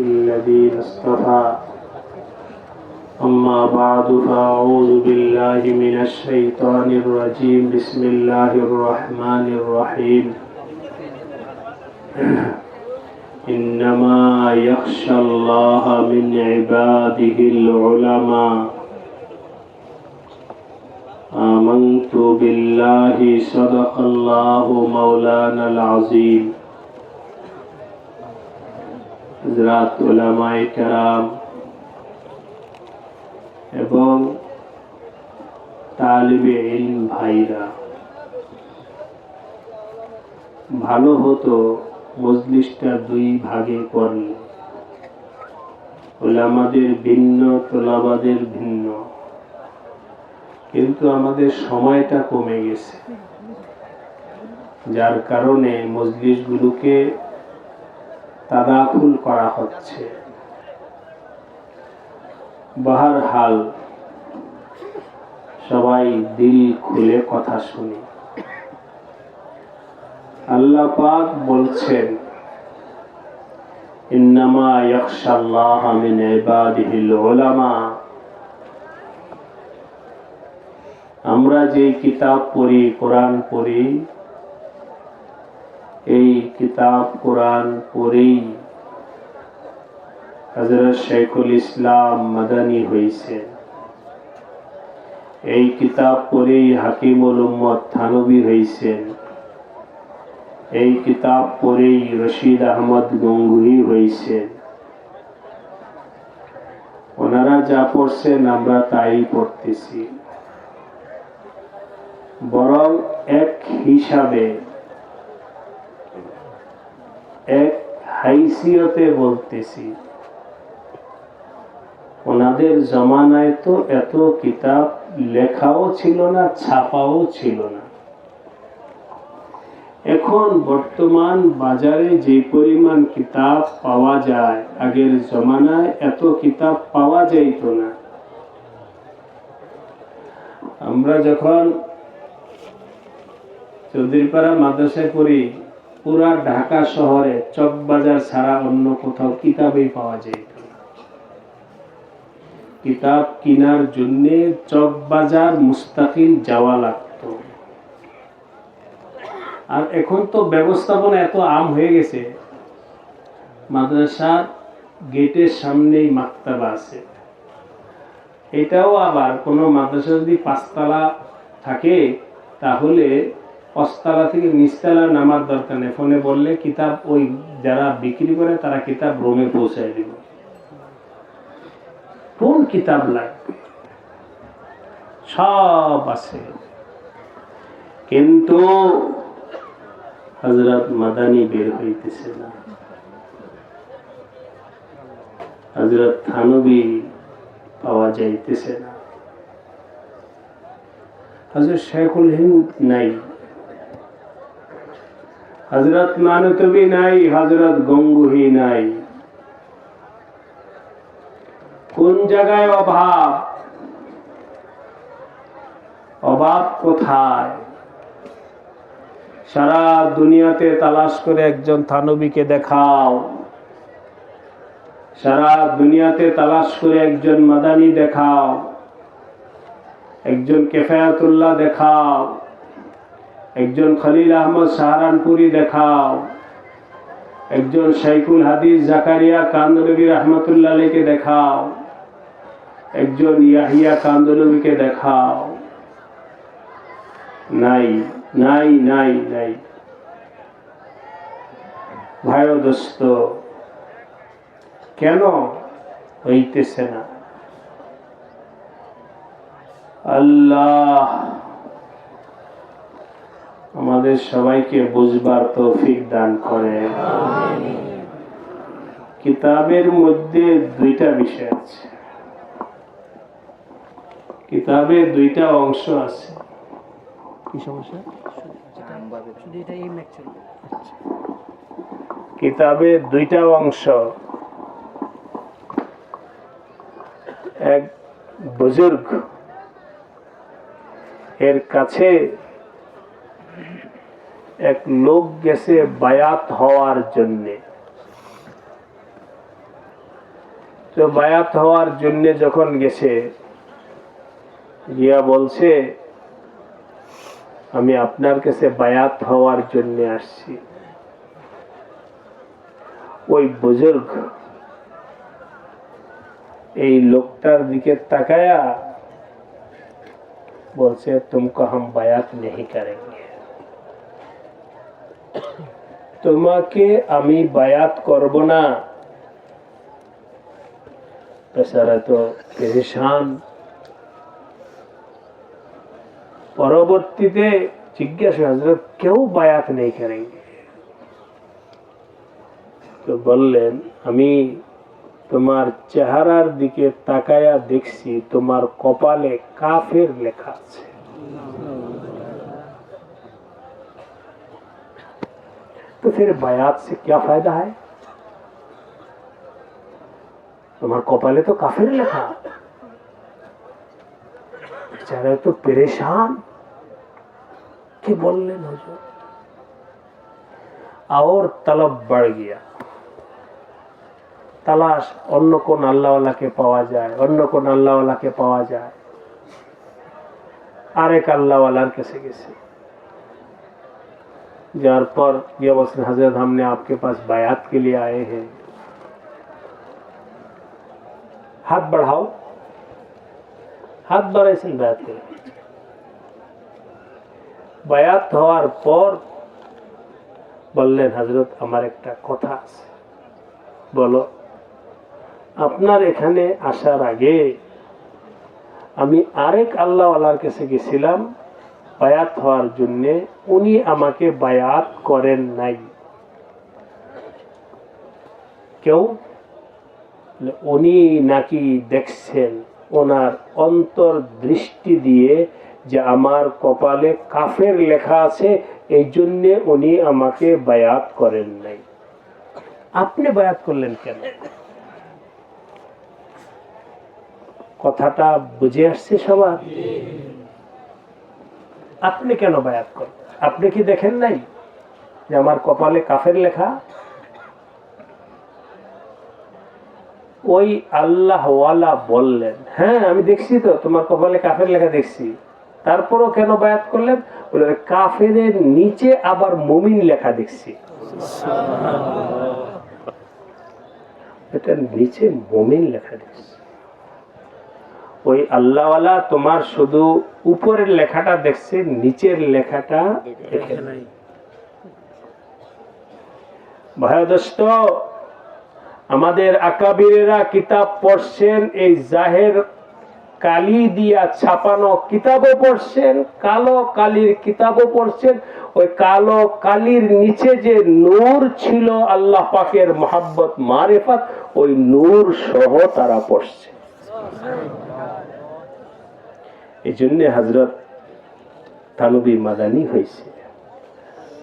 الذين اصطفى. أما بعد فأعوذ بالله من الشيطان الرجيم. بسم الله الرحمن الرحيم. إنما يخشى الله من عباده العلماء. آمنت بالله صدق الله مولانا العظيم. হজরাত ওলামাই কারাম এবং তালিবে ইলম ভাইরা। ভালো হতো মজলিসটা দুই ভাগে করলে ওলামাদের ভিন্ন, তোলাবাদের ভিন্ন। কিন্তু আমাদের সময়টা কমে গেছে। যার কারণে মজলিসগুলোকে তাদাকুল করা হচ্ছে। বাহার হাল সবাই দিল খুলে কথা শুনি। আল্লাহ পাক বলছেন, ইন্নামা ইয়াখশাল্লাহ মিন ইবাদিহিল উলামা। আমরা যে কিতাব পড়ি, কোরআন পড়ি এই কিতাব কোরআন পড়েই হজরত শেখুল ইসলাম মাদানী হয়েছেন। এই কিতাব পড়েই হাকিমুল উম্মদ থানবী হয়েছেন। এই কিতাব পড়েই রশিদ আহমদ গঙ্গুহি হয়েছেন। ওনারা যা পড়ছেন আমরা তাই পড়তেছি। বরং এক হিসাবে এক হাইসিয়তে বলতেছি, ওনাদের জমানায় তো এত কিতাব লেখাও ছিল না, ছাপাও ছিল না। এখন বর্তমান বাজারে যে পরিমাণ কিতাব পাওয়া যায়, আগের জমানায় এত কিতাব পাওয়া যাইত না। আমরা যখন চৌধুরীপাড়া মাদ্রাসায় পড়ি পুরা ঢাকা শহরে চকবাজার ছাড়া অন্য কোথাও কিতাবই পাওয়া যেত কিতাব কিনার জন্য চক বাজার মুস্তাকিল যাওয়া লাগতো। আর এখন তো ব্যবস্থাপনা এত আম হয়ে গেছে, মাদ্রাসার গেটের সামনেই মাক্তাবা আছে। এটাও আবার কোনো মাদ্রাসা যদি পাঁচতলা থাকে, তাহলে পাঁচতলা থেকে নিচতলা নামার দরকার নেই। ফোনে বললে কিতাব ওই যারা বিক্রি করে, তারা কিতাব রোমে পৌঁছায় দিব। কোন কিতাব লাগবে সব আছে। কিন্তু হজরত মাদানি বের হইতেছে না। হজরত থানবী পাওয়া যাইতেছে না। হজরত শেখুল হিন্দ নাই। হজরত মানতবী নাই হজরত গঙ্গুহি নাই। কোন জায়গায় অভাব? অভাব কোথায়? সারা দুনিয়াতে তালাশ করে একজন থানবীকে দেখাও। সারা দুনিয়াতে তালাশ করে একজন মাদানি দেখাও। একজন কেফায়াতুল্লাহ দেখাও। একজন খলিল আহমদ সাহারানপুরি দেখাও। একজন শাইকুল হাদিস জাকারিয়া কান্দনবী রহমতুল্লাহ আলীকে দেখাও। একজন ইয়াহিয়া কান্দনবীকে দেখাও। নাই নাই নাই নাই। ভাই দোস্ত, কেন হইতেছে না? আল্লাহ। আমাদের সবাইকে বুঝবার তৌফিক দান করে। কিতাবের মধ্যে দুইটা বিষয় আছে। কিতাবের দুইটা অংশ আছে। কি সমস্যা? কিতাবের দুইটা অংশ। এক বুজুর্গ এর কাছে এক লোক গেছে বায়াত হওয়ার জন্যে। তো বায়াত হওয়ার জন্যে যখন গেছে ইয়া বলছে, আমি আপনার কাছে বায়াত হওয়ার জন্য আসছি। ওই বুজুর্গ এই লোকটার দিকে তাকায়া বলছে, তুমকো হাম বায়াত নেই করেন তোমাকে আমি বায়াত করব না। তো পেরেশান। পরবর্তীতে জিজ্ঞাসা হজরত, কেউ বায়াত নেই করেंगे তো বললেন, আমি তোমার চেহারার দিকে তাকায়া দেখছি, তোমার কপালে কাফের লেখা আছে। तो फिर बयात से क्या फायदा है তোমার কপালে তো কাফের লেখা বেচারা তো परेशान কি বললেন হুজুর और तलब बढ़ गया তালাশ অন্য কোন আল্লাহওয়ালাকে পাওয়া যায় অন্য কোন আল্লাহওয়ালাকে পাওয়া যায় আরেক আল্লাহওয়ালার কাছে গেছে যার पर ये वसन हजरत हमने आपके पास बायात के लिए आए हैं हाथ बढ़ाओ হাত বাড়াইছেন বায়াত করে বায়াত হওয়ার পর বললেন হজরত আমার একটা কথা আছে বলো আপনার এখানে আসার আগে আমি আরেক আল্লাহওয়ালার কাছে গেছিলাম বায়াত হওয়ার জন্য উনি আমাকে বায়াত করেন নাই। কেউ? উনি নাকি দেখছেন ওনার অন্তর দৃষ্টি দিয়ে যে আমার কপালে কাফের লেখা আছে, এই জন্য উনি আমাকে বায়াত করেন নাই। আপনি বায়াত করলেন কেন? কথাটা বুঝে আসছে সবার? আপনি কেন বায়াত করেন? আপনি কি দেখেন নাই যে আমার কপালে কাফের লেখা? ওই আল্লাহওয়ালা বললেন হ্যাঁ আমি দেখছি তো তোমার কপালে কাফের লেখা দেখছি। তারপরও কেন বায়াত করলেন? বলে ওই কাফের নিচে আবার মুমিন লেখা দেখছি। এটা নিচে মুমিন লেখা দেখছি। ওই আল্লাহওয়ালা তোমার শুধু উপরের লেখাটা দেখছে, নিচের লেখাটা দেখে নাই। ভয়দস্ত আমাদের আকাবিরেরা কিতাব পড়ছেন, এই জাহের কালি দিয়া ছাপানো কিতাবও পড়ছেন, কালো কালির কিতাবও পড়ছেন। ওই কালো কালির নিচে যে নূর ছিল আল্লাহ পাকের মোহাব্বত, মারেফাত, ওই নূর সহ তারা পড়ছে। এই জন্য হজরত থানবী মাদানি হয়েছে।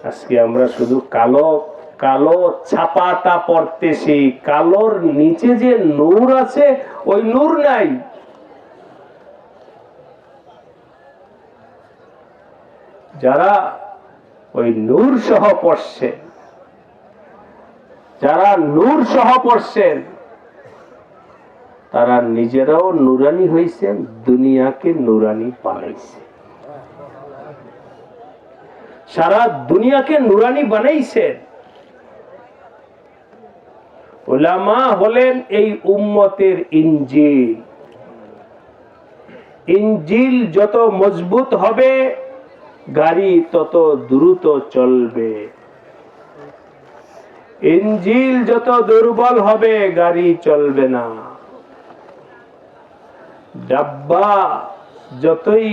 আজকে আমরা শুধু কালো কালো ছাপাটা পড়তেছি কালোর নিচে যে নূর আছে, ওই নূর নাই। যারা ওই নূর সহ পড়ছে, যারা নূর সহ পড়ছেন তারা নিজেরাও নুরানি হয়েছে দুনিয়াকে নুরানি বানাইছে। সারা দুনিয়াকে নুরানি বানাইছেন। ওলামা হলেন এই উম্মতের ইঞ্জিল ইঞ্জিল যত মজবুত হবে, গাড়ি তত দ্রুত চলবে। ইঞ্জিল যত দুর্বল হবে, গাড়ি চলবে না। ডাব্বা, যতই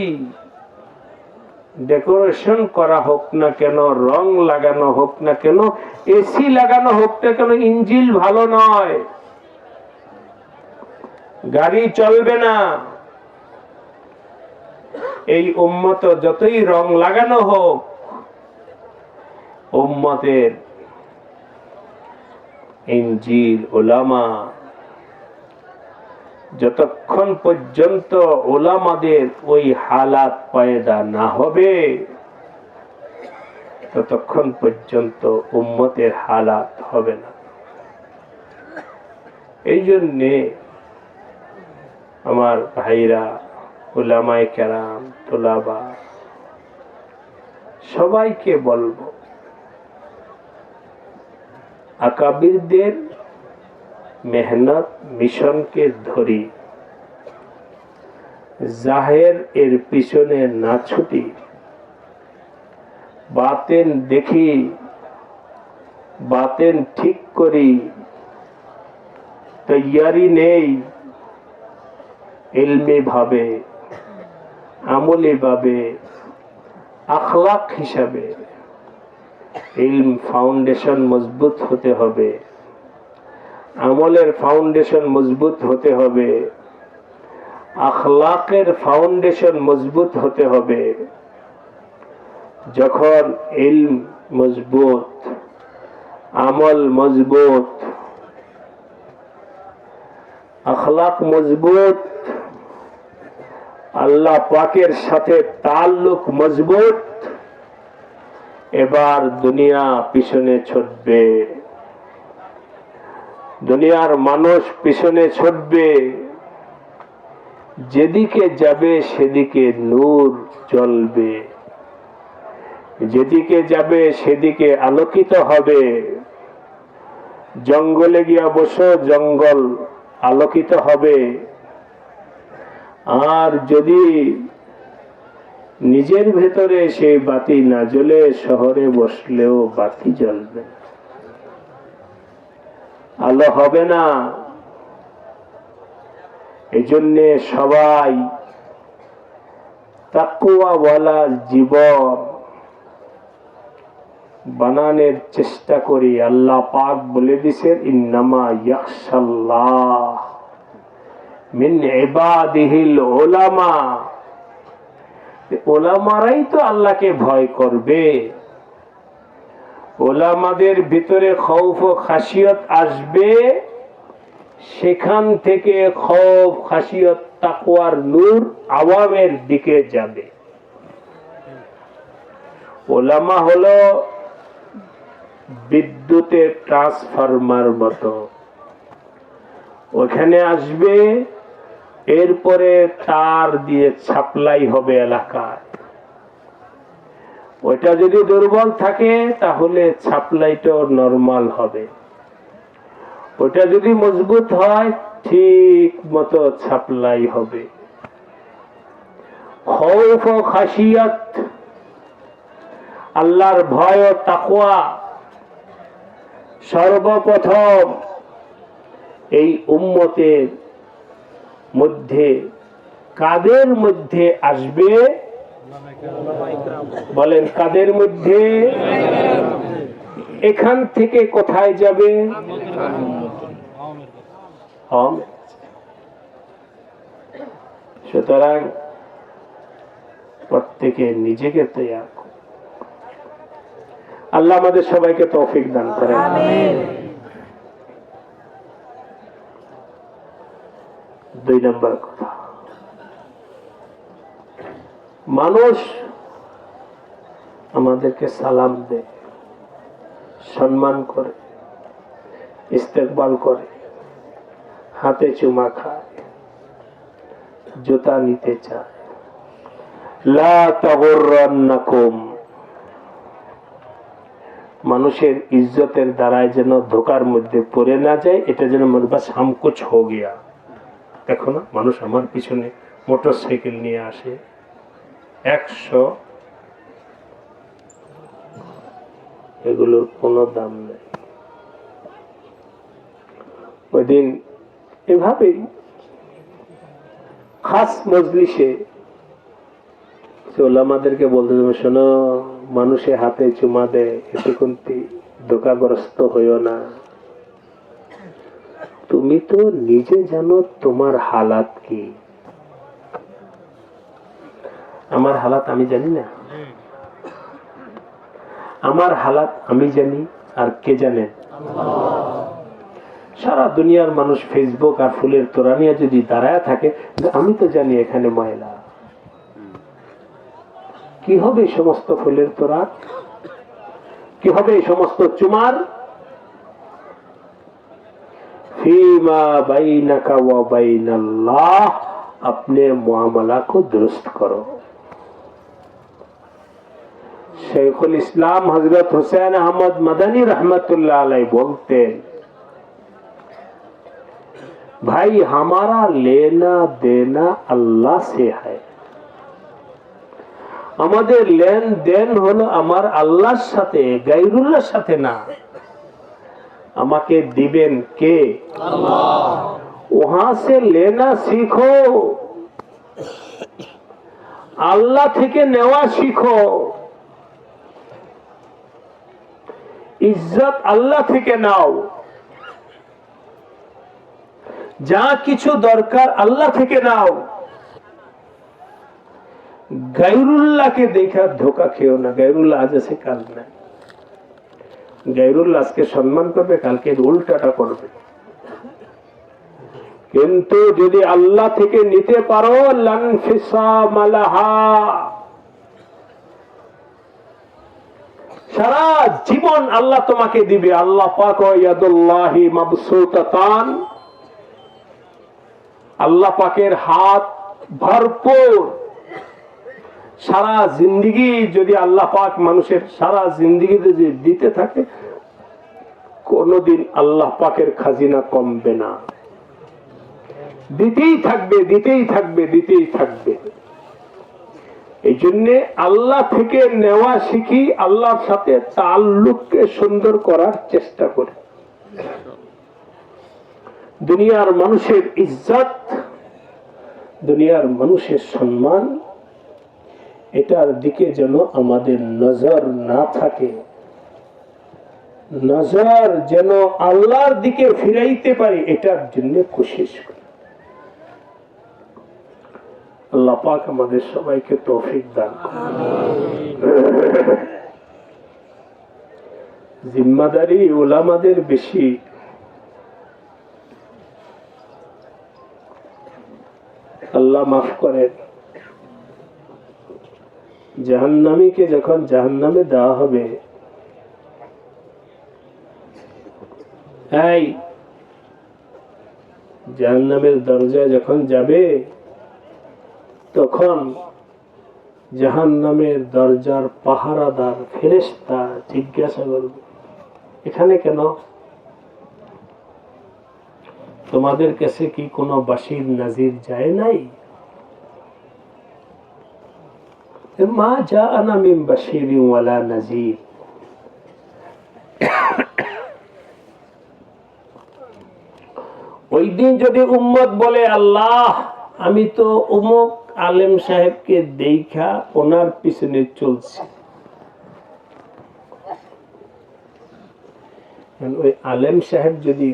ডেকোরেশন করা হোক না কেন, রং লাগানো হোক না কেন এসি লাগানো হোক না কেন ইঞ্জিল ভালো নয়। গাড়ি চলবে না। এই উম্মত যতই রং লাগানো হোক, উম্মতের ইঞ্জিল ওলামা যতক্ষণ পর্যন্ত ওলামাদের ওই হালাত পয়দা না হবে, ততক্ষণ পর্যন্ত উম্মতের হালাত হবে না। এই জন্যে আমার ভাইরা ওলামায় কেরাম, তোলাবা, সবাইকে বলব, আকাবিরদের মেহনত মিশনকে ধরি। জাহের এর পিছনে না ছুটি। বাতেন দেখি, বাতেন ঠিক করি। তৈয়ারি নেই, ইলমি ভাবে, আমলি ভাবে আখলাক হিসাবে। ইলম ফাউন্ডেশন মজবুত হতে হবে। আমলের ফাউন্ডেশন মজবুত হতে হবে। আখলাকের ফাউন্ডেশন মজবুত হতে হবে। যখন ইলম মজবুত, আমল মজবুত, আখলাক মজবুত, আল্লাহ পাকের সাথে তাল্লুক মজবুত, এবার দুনিয়া পিছনে ছুটবে। দুনিয়ার মানুষ পিছনে ছুটবে, যেদিকে যাবে সেদিকে নূর জ্বলবে। যেদিকে যাবে সেদিকে আলোকিত হবে। জঙ্গলে গিয়া বসো জঙ্গল আলোকিত হবে। আর যদি নিজের ভেতরে সেই বাতি না জ্বলে শহরে বসলেও বাতি জ্বলবে না। আলো হবে না। এই জন্যে সবাই তাকুয়াওয়ালা জীবন বানানোর চেষ্টা করি। আল্লাহ পাক বলে দিছেন ইন্নামা ইয়াখশাল্লাহ মিন ইবাদিহিল উলামা। ওলামারাই তো আল্লাহকে ভয় করবে। ওলামাদের ভিতরে খৌফ ও খাসিয়ত আসবে, সেখান থেকে খৌফ, খাসিয়ত তাকুয়ার নূর আওয়ামের দিকে যাবে। ওলামা হলো বিদ্যুতের ট্রান্সফরমার মতো। ওখানে আসবে, এরপরে তার দিয়ে সাপ্লাই হবে এলাকায়। ওইটা যদি দুর্বল থাকে, তাহলে সাপ্লাইটাও নর্মাল হবে। ওটা যদি মজবুত হয়, ঠিক মতো সাপ্লাই হবে। খাসিয়ত আল্লাহর ভয় তাকুয়া সর্বপ্রথম এই উম্মতের মধ্যে, কাদের মধ্যে আসবে? বলেন কাদের মধ্যে এখান থেকে কোথায় যাবে? সুতরাং প্রত্যেকে নিজেকে করুন। আল্লাহ আমাদের সবাইকে তৌফিক দান করেন। দুই নম্বর কথা। মানুষ আমাদেরকে সালাম দেয় সম্মান করে, ইস্তেকবাল করে, হাতে চুমা খায়, জুতা নিতে চায়। মানুষের ইজ্জতের দ্বারায় যেন ধোকার মধ্যে পড়ে না যায়, এটা যেন মনে বা সামকুচ হো গিয়া। দেখো না, মানুষ আমার পিছনে মোটর সাইকেল নিয়ে আসে। একশো। এগুলোর কোনো দাম নেই। ওই দিন এভাবেই খাস মজলিসে ওলামাদেরকে বলতে দেবে শোনো, মানুষে হাতে চুমা দেয় এতে ধোকাগ্রস্ত হইও না। তুমি তো নিজে জানো তোমার হালাত কি। আমার হালাত আমি জানি না আমার হালাত আমি জানি আর কে জানেন সারা দুনিয়ার মানুষ ফেসবুক আর ফুলের তোরা নিয়ে যদি দাঁড়ায় থাকে আমি তো জানি এখানে ময়লা কি হবে এই সমস্ত ফুলের তোরা কি হবে এই সমস্ত চুমার ফিমা বাইনাকা ওয়া বাইনাল্লাহ अपने मामला को दुरुस्त करो শেখুল ইসলাম হজরত হুসেন আহমদ মাদানী রহমতুল্লাহ আলাই বলতেন ভাই হামারা লেনা দেনা আল্লাহ সে হয়। আমাদের লেনদেন হলো আমার আল্লাহর সাথে গাইরুল্লাহর সাথে না। আমাকে দিবেন কে? ওহা সে লেনা শিখো। আল্লাহ থেকে নেওয়া শিখো। ইজ্জত আল্লাহ থেকে নাও। যা কিছু দরকার আল্লাহ থেকে নাও। গাইরুল্লাহকে দেখা ধোকা খেও না গাইরুল্লাহ আজ আছে, কাল নাই। গাইরুল্লাহ আজকে সম্মান করবে, কালকে উল্টাটা করবে। কিন্তু যদি আল্লাহ থেকে নিতে পারো লানফিসা মালাহা সারা জীবন আল্লাহ তোমাকে দিবে। আল্লাহ পাক ইয়াদুল্লাহি আল্লাহ পাকের হাত ভরপুর। সারা জিন্দিগি যদি আল্লাহ পাক মানুষের সারা জিন্দিগিতে যদি দিতে থাকে, কোনদিন আল্লাহ পাকের খাজিনা কমবে না। দিতেই থাকবে দিতেই থাকবে দিতেই থাকবে। এই জন্য আল্লাহ থেকে নেওয়া শিখি, আল্লাহর সাথে তাল্লুককে সুন্দর করার চেষ্টা করি। দুনিয়ার মানুষের ইজ্জত, দুনিয়ার মানুষের সম্মান, এটার দিকে যেন আমাদের নজর না থাকে। নজর যেন আল্লাহর দিকে ফিরাইতে পারি, এটার জন্য কোশিশ করি আল্লাহ পাক আমাদের সবাইকে তৌফিক দান জিম্মাদারি ওলামাদের বেশি। আল্লাহ মাফ করেন। জাহান্নামীকে যখন জাহান্নামে দেওয়া হবে, এই জাহান্নামের দরজায় যখন যাবে তখন জাহান্নামের দরজার পাহারাদার ফেরেশতা জিজ্ঞাসা করবে এখানে কেন? তোমাদের কাছে কি কোনো বাসির নাজির যায় নাই? মা যা আনা মিন বাসিরি ওয়ালা নাজির। ওই দিন যদি উম্মত বলে, আল্লাহ, আমি তো অমুক আলেম সাহেবকে দেখা ওনার পিছনে চলছি। ওই আলেম সাহেব যদি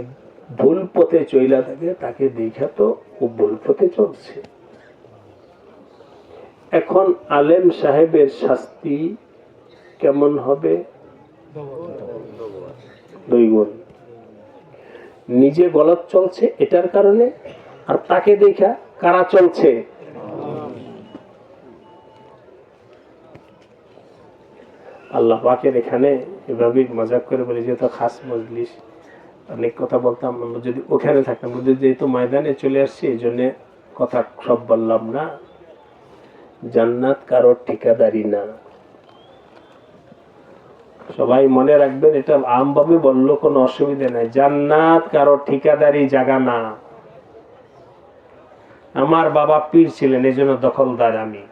ভুল পথে চইলা থাকে, তাকে দেখা তো ও ভুল পথে চলছে। এখন আলেম সাহেবের শাস্তি কেমন হবে? নিজে গলত চলছে এটার কারণে, আর তাকে দেখা কারা চলছে? আল্লাহ পাকের এখানে এভাবেই মজাক করে বলি যেহেতু খাস মজলিস। অনেক কথা বলতাম, আমরা যদি ওখানে থাকতাম কিন্তু যেহেতু ময়দানে চলে আসছি, এই জন্যে কথা সব বললাম না। জান্নাত কারোর ঠিকাদারি না। সবাই মনে রাখবেন, এটা আমভাবে বলল, কোনো অসুবিধা নাই। জান্নাত কারও ঠিকাদারি জাগা না। আমার বাবা পীর ছিলেন, এই জন্য দখলদার আমি।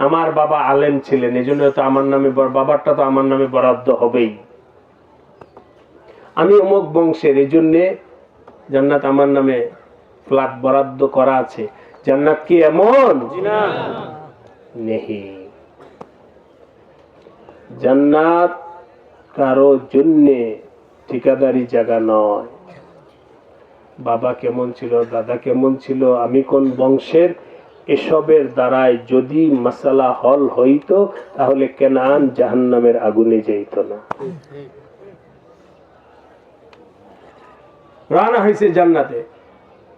আমার বাবা আলেম ছিলেন এই জন্য তো আমার নামে বাবারটা তো আমার নামে বরাদ্দ হবেই। আমি অমুক বংশের এই জন্যে জান্নাত আমার নামে ফ্ল্যাট বরাদ্দ করা আছে। জান্নাত কি এমন? নেহি। জান্নাত কারও জন্যে ঠিকাদারি জায়গা নয়। বাবা কেমন ছিল দাদা কেমন ছিল আমি কোন বংশের? এসবের দ্বারাই যদি মশালা হল হইতো, তাহলে কেনান জাহান্নামের আগুনে যেত না। রানা হয়েছে জান্নাতে।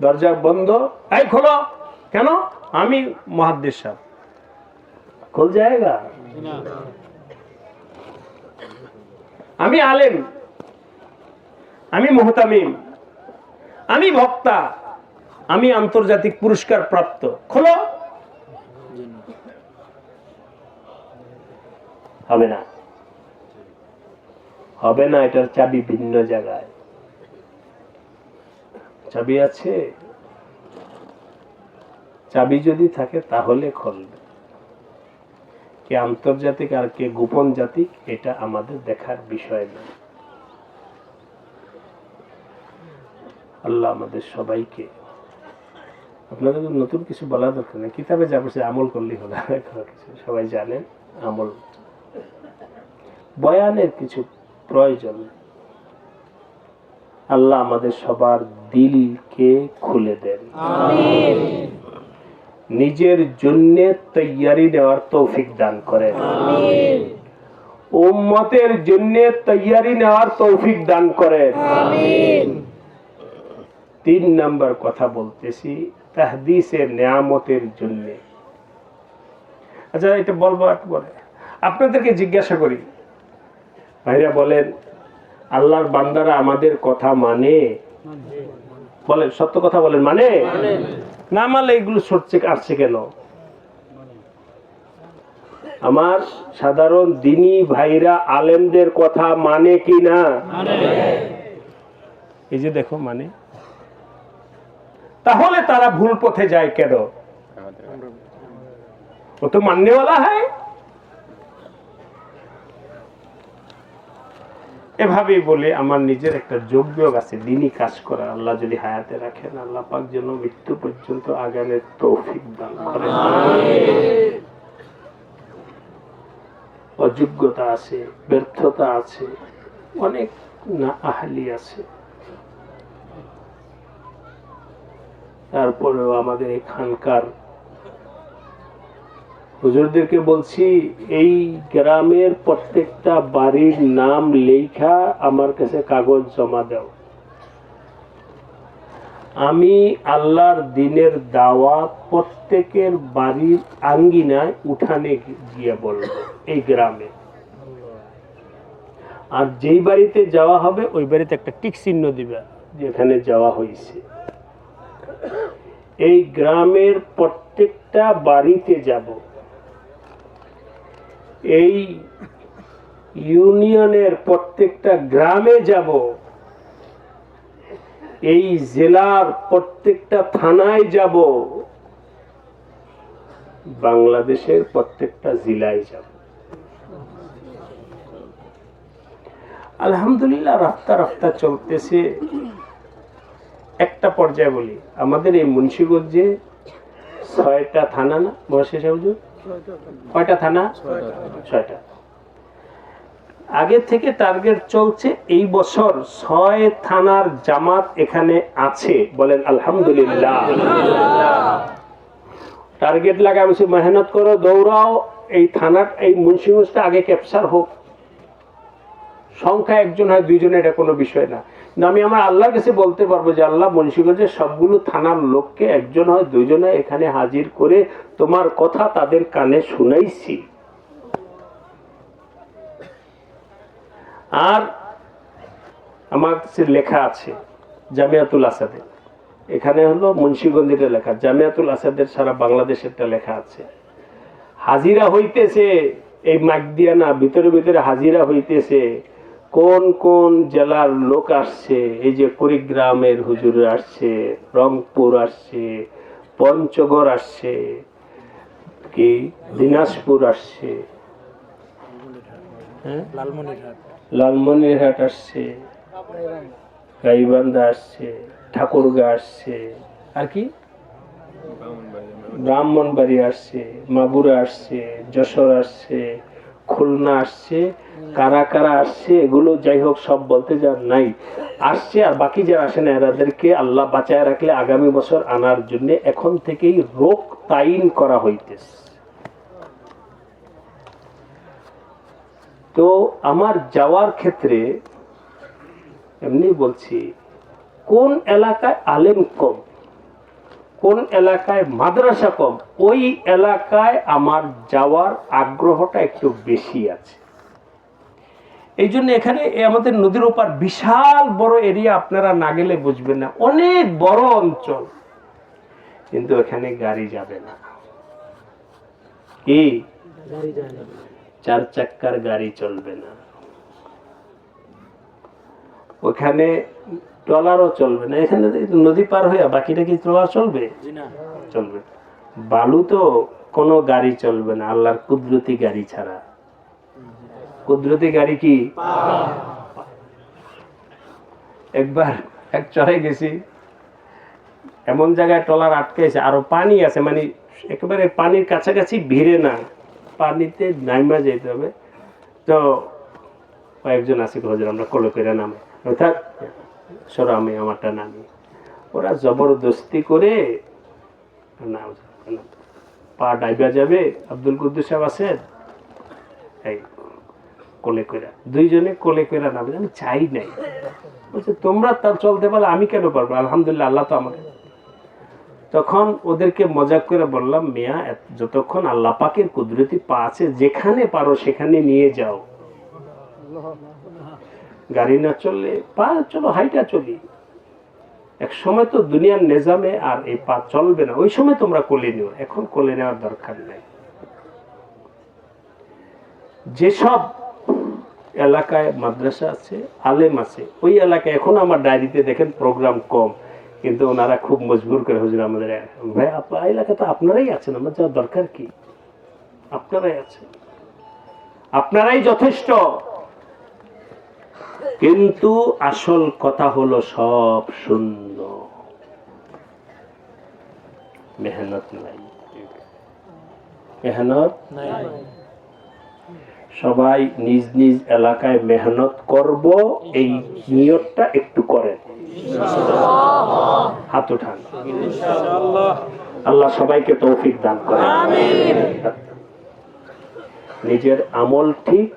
দরজা বন্ধ। এই খোলো। কেন? আমি মহাদ্দেশ সাহেব। খোল জায়গা। আমি আলেম। আমি মোহতামিম। আমি বক্তা। আমি আন্তর্জাতিক পুরস্কার প্রাপ্ত। খোলো। হবে না। হবে না, এটার চাবি ভিন্ন জায়গায়। চাবি আছে? চাবি যদি থাকে, তাহলে খুলবে। কে আন্তর্জাতিক আর কে গোপন জাতিক এটা আমাদের দেখার বিষয় না। আল্লাহ আমাদের সবাইকে আপনাদের নতুন কিছু বলা দরকার নেই। কিতাবে যা বসে আমল করলেই হলো কোনো কিছু সবাই জানেন আমল। বয়ানের কিছু প্রয়োজন। আল্লাহ আমাদের সবার দিলকে খুলে দেন। নিজের জন্য তৈয়ারি নেওয়ার তৌফিক দান করেন। উম্মতের জন্য তৈয়ারি নেওয়ার তৌফিক দান করেন। তিন নাম্বার কথা বলতেছি তাহদিসের নিয়ামতের জন্য। আচ্ছা এটা বলব একটু পরে আপনাদেরকে জিজ্ঞাসা করি। ভাইরা বলেন আল্লাহর বান্দারা আমাদের কথা মানে? বলেন সত্য কথা বলেন মানে? না মানলে এগুলো সরছে আসছে কেন? আমার সাধারণ দিনী ভাইরা আলেমদের কথা মানে কি না? এই যে দেখো মানে। তাহলে তারা ভুল পথে যায় কেন? ও তো মাননেওয়ালা হয়। এভাবেই বলে আমার নিজের একটা যোগ্য আছে দিনই কাজ করা আল্লাহ যদি হায়াতে রাখেন, আল্লাহ পাক যেন মৃত্যু পর্যন্ত আগানের তৌফিক দান করেন। অযোগ্যতা আছে, ব্যর্থতা আছে, অনেক না আহালি আছে। তারপরেও আমাদের এখানকার হুজুরদেরকে বলছি, এই গ্রামের প্রত্যেকটা বাড়ির নাম লেখা আমার কাছে কাগজ জমা দাও। আমি আল্লাহর দিনের দাওয়াত প্রত্যেকের বাড়ির আঙ্গিনায় উঠানে গিয়ে বলব, এই গ্রামে। আর যেই বাড়িতে যাওয়া হবে, ওই বাড়িতে একটা টিক চিহ্ন দিবে, যেখানে যাওয়া হয়েছে। এই গ্রামের প্রত্যেকটা বাড়িতে যাব। এই ইউনিয়নের প্রত্যেকটা গ্রামে যাব। এই জেলার প্রত্যেকটা থানায় যাব। বাংলাদেশের প্রত্যেকটা জেলায় যাব। আলহামদুলিল্লাহ রাফতা রাফতা চলতেছে। একটা পর্যায়ে বলি, আমাদের এই মুন্সিগঞ্জে ছয়টা থানা না? বয়সে হুজুর কয়টা থানা? ছয়টা। আগে থেকে টার্গেট চলছে এই বছর ছয় থানার জামাত এখানে আছে, বলেন আলহামদুলিল্লাহ। টার্গেট লাগা বেশি মেহনত করো, দৌড়াও, এই থানার, এই মুন্সিগঞ্জটা আগে ক্যাপচার হোক। সংখ্যা একজন হয়, দুইজনে, এটা কোনো বিষয় না। না, আমি আমার আল্লাহর কাছে বলতে পারব যে আল্লাহ মুন্সিগঞ্জের সবগুলো থানার লোককে একজন হয়, দুইজনে এখানে হাজির করে তোমার কথা তাদের কানে শুনাইছি। আর আমার কাছে লেখা আছে, জামিয়াতুল আসাদে। এখানে হলো মুন্সিগঞ্জের লেখা, জামিয়াতুল আসাদের সারা বাংলাদেশেরটা লেখা আছে। হাজিরা হইতেছে, এই মাগদিয়া না ভিতরে ভিতরে হাজিরা হইতেছে। কোন কোন জেলার লোক আসছে? এই যে কুড়িগ্রামের হুজুর আসছে রংপুর আসছে পঞ্চগড় আসছে কি দিনাজপুর আসছে হ্যাঁ? লালমনিরহাট। লালমনিরহাট আসছে গাইবান্ধা আসছে ঠাকুরগা আসছে আর কি? ব্রাহ্মণবাড়ি আসছে মাগুরা আসছে যশোর আসছে খুলনা আসছে, কারা কারা আসছে, এগুলো যাই হোক, সব বলতে যা নাই। আসছে আর বাকি যারা আসে না এরাদেরকে আল্লাহ বাঁচায় রাখলে আগামী বছর আনার জন্য এখন থেকেই রোগ তাইন করা হইতেছে। তো আমার যাওয়ার ক্ষেত্রে এমনি বলছি, কোন এলাকায় আলেম কম? কোন এলাকায় মাদ্রাসা কম, ওই এলাকায় আমার যাওয়ার আগ্রহটা একটু বেশি আছে। এই জন্য এখানে আমাদের নদীর ওপার বিশাল বড় এরিয়া আপনারা না গেলে বুঝবেন না, অনেক বড় অঞ্চল। কিন্তু এখানে গাড়ি যাবে না। কি? চার চাক্কার গাড়ি চলবে না। ওখানে ট্রলারও চলবে না। এখানে নদী পার হয়ে বাকিটা কি ট্রলার চলবে? না। চলবে। বালু তো কোনো গাড়ি চলবে না আল্লাহর কুদরতি গাড়ি ছাড়া। কুদরতি গাড়ি কি? একবার এক চড়ে গেছি এমন জায়গায় টলার আটকেছে আরও পানি আছে মানে একেবারে পানির কাছাকাছি ভিড়ে না পানিতে নাইমা যেতে হবে। তো কয়েকজন আছে হজর আমরা কলো করে নামে অর্থাৎ সরো আমি আমারটা নামি। ওরা জবরদস্তি করে না পা ডাইবা যাবে, আব্দুল কুদ্দুস সাহেব আছেন এই, কোলে কইরা। দুইজনে কোলে কইরা নামে, আমি চাই নাই। বলছে, তোমরা তার চলতে পারলে আমি কেন পারব? আলহামদুলিল্লাহ, আল্লাহ তো আমাকে তখন ওদেরকে মজাক করে বললাম, মিয়া যতক্ষণ আল্লাহ পাকের কুদরতি পা আছে, যেখানে পারো সেখানে নিয়ে যাও। গাড়ি না চললে পা চলো, হাইটা চলি। এক সময় তো দুনিয়ার নেজামে আর এই পা চলবে না, ওই সময় তোমরা কোলে নিও, এখন কোলে নেওয়ার দরকার নেই। যেসব এলাকায় মাদ্রাসা আছে, আলেম আছে, ওই এলাকায় এখন আমার ডায়েরিতে দেখেন প্রোগ্রাম কম, কিন্তু ওনারা খুব মজবুর করে হুজুর আমাদের ভাই আপনার এলাকা তো আপনারাই আছেন, আমার যাওয়ার দরকার কি? আপনারাই আছেন। আপনারাই যথেষ্ট। কিন্তু আসল কথা হলো সব শূন্য। মেহনত নাই। মেহনত সবাই নিজ নিজ এলাকায় মেহনত করব এই নিয়তটা একটু করেন। হাত উঠান। আল্লাহ সবাইকে তৌফিক দান করেন। নিজের আমল ঠিক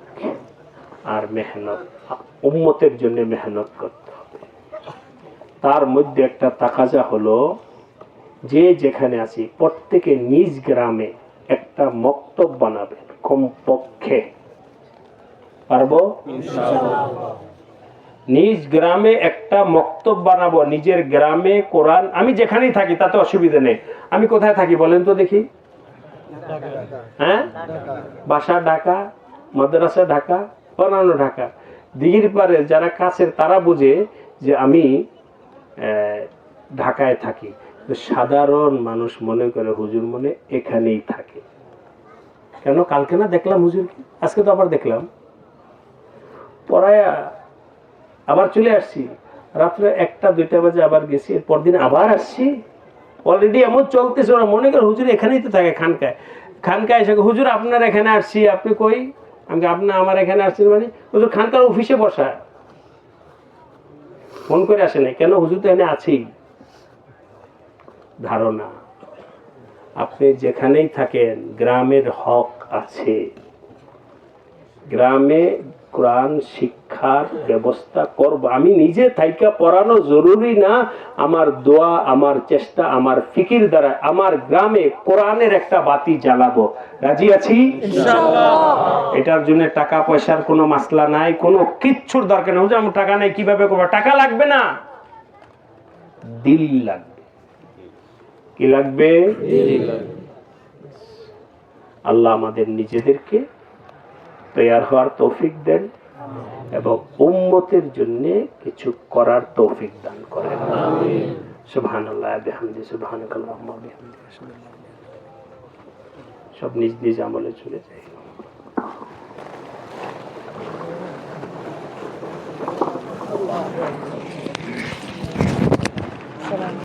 আর মেহনত উম্মতের জন্য মেহনত করতে হবে। তার মধ্যে একটা তাকাজা হলো যে যেখানে আছি প্রত্যেকে নিজ গ্রামে একটা মক্তব বানাবে কমপক্ষে। পারব? নিজ গ্রামে একটা মক্তব বানাবো নিজের গ্রামে কোরআন আমি যেখানেই থাকি তাতে অসুবিধা নেই। আমি কোথায় থাকি বলেন তো দেখি? হ্যাঁ? বাসা ঢাকা মাদ্রাসা ঢাকা বানানো ঢাকা। দিঘির পারে যারা কাছের, তারা বুঝে যে আমি ঢাকায় থাকি। সাধারণ মানুষ মনে করে হুজুর মনে এখানেই থাকে। কেন? কালকে না দেখলাম হুজুর আজকে তো আবার দেখলাম। পড়ায় আবার চলে আসছি। রাত্রে একটা, দুইটা বাজে আবার গেছি, এরপর দিন আবার আসছি। অলরেডি এমন চলতেছে ওরা মনে করে হুজুর এখানেই তো থাকে খানকায়। খানকায় এসে হুজুর আপনার এখানে আসছি, আপনি কই? আমি আপনি আমার এখানে আসছেন মানে হুজুর খানকার অফিসে বসা। ফোন করে আসে নাই। কেন হুজুর তো এখানে আছেই। ধারণা। আপনি যেখানেই থাকেন, গ্রামের হক আছে। গ্রামে কোরআন শিক্ষার ব্যবস্থা করব। আমি নিজে থাইকা পড়ানো জরুরি না। আমার দোয়া আমার চেষ্টা আমার ফিকির দ্বারা আমার গ্রামে কোরআনের একটা বাতি জ্বালাবো। রাজি আছি? এটার জন্য টাকা পয়সার কোনো মাসলা নাই কোনো কিচ্ছুর দরকার নেই। আমার টাকা নাই কীভাবে করব? টাকা লাগবে না? দিল লাগবে। কি লাগবে। আল্লাহ আমাদের নিজেদেরকে প্রেয়ার হওয়ার তৌফিক দেন এবং উম্মতের জন্য কিছু করার তৌফিক দান করেন সুবহানাল্লাহ সব নিজ নিজ আমলে চলে যায়